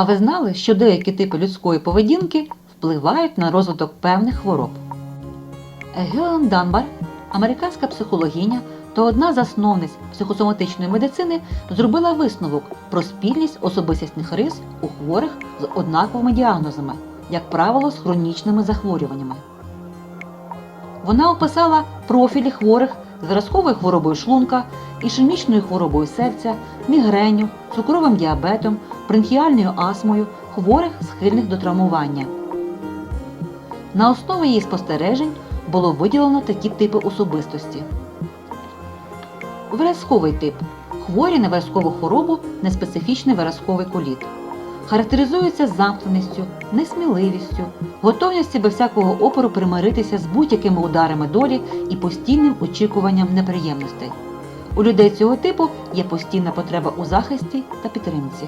А ви знали, що деякі типи людської поведінки впливають на розвиток певних хвороб? Гелен Данбар, американська психологиня та одна з засновниць психосоматичної медицини, зробила висновок про спільність особистісних рис у хворих з однаковими діагнозами, як правило, з хронічними захворюваннями. Вона описала профілі хворих з виразковою хворобою шлунка, ішемічною хворобою серця, мігреню, цукровим діабетом, бронхіальною астмою, хворих схильних до травмування. На основі її спостережень було виділено такі типи особистості. Виразковий тип хворі на виразкову хворобу неспецифічний виразковий коліт. Характеризується замкненістю, несміливістю, готовністю без всякого опору примиритися з будь-якими ударами долі і постійним очікуванням неприємностей. У людей цього типу є постійна потреба у захисті та підтримці.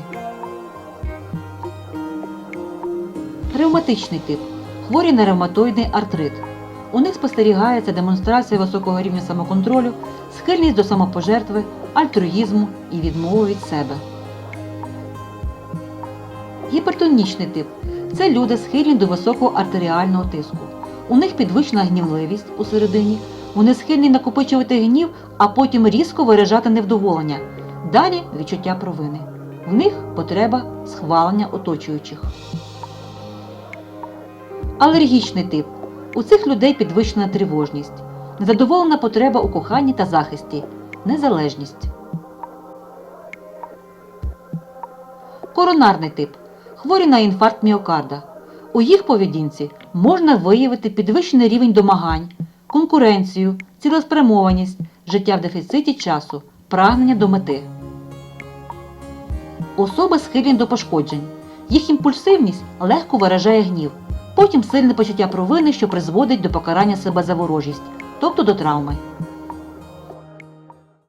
Ревматичний тип хворі на ревматоїдний артрит. У них спостерігається демонстрація високого рівня самоконтролю, схильність до самопожертви, альтруїзму і відмови від себе. Гіпертонічний тип це люди схильні до високого артеріального тиску. У них підвищена гнівливість у середині, вони схильні накопичувати гнів, а потім різко виражати невдоволення. Далі відчуття провини. В них потреба схвалення оточуючих. Алергічний тип. У цих людей підвищена тривожність, незадоволена потреба у коханні та захисті, незалежність. Коронарний тип. Хворі на інфаркт міокарда. У їх поведінці можна виявити підвищений рівень домагань, конкуренцію, цілеспрямованість, життя в дефіциті часу, прагнення до мети. Особи схильні до пошкоджень. Їх імпульсивність легко виражає гнів, потім сильне почуття провини, що призводить до покарання себе за ворожість, тобто до травми.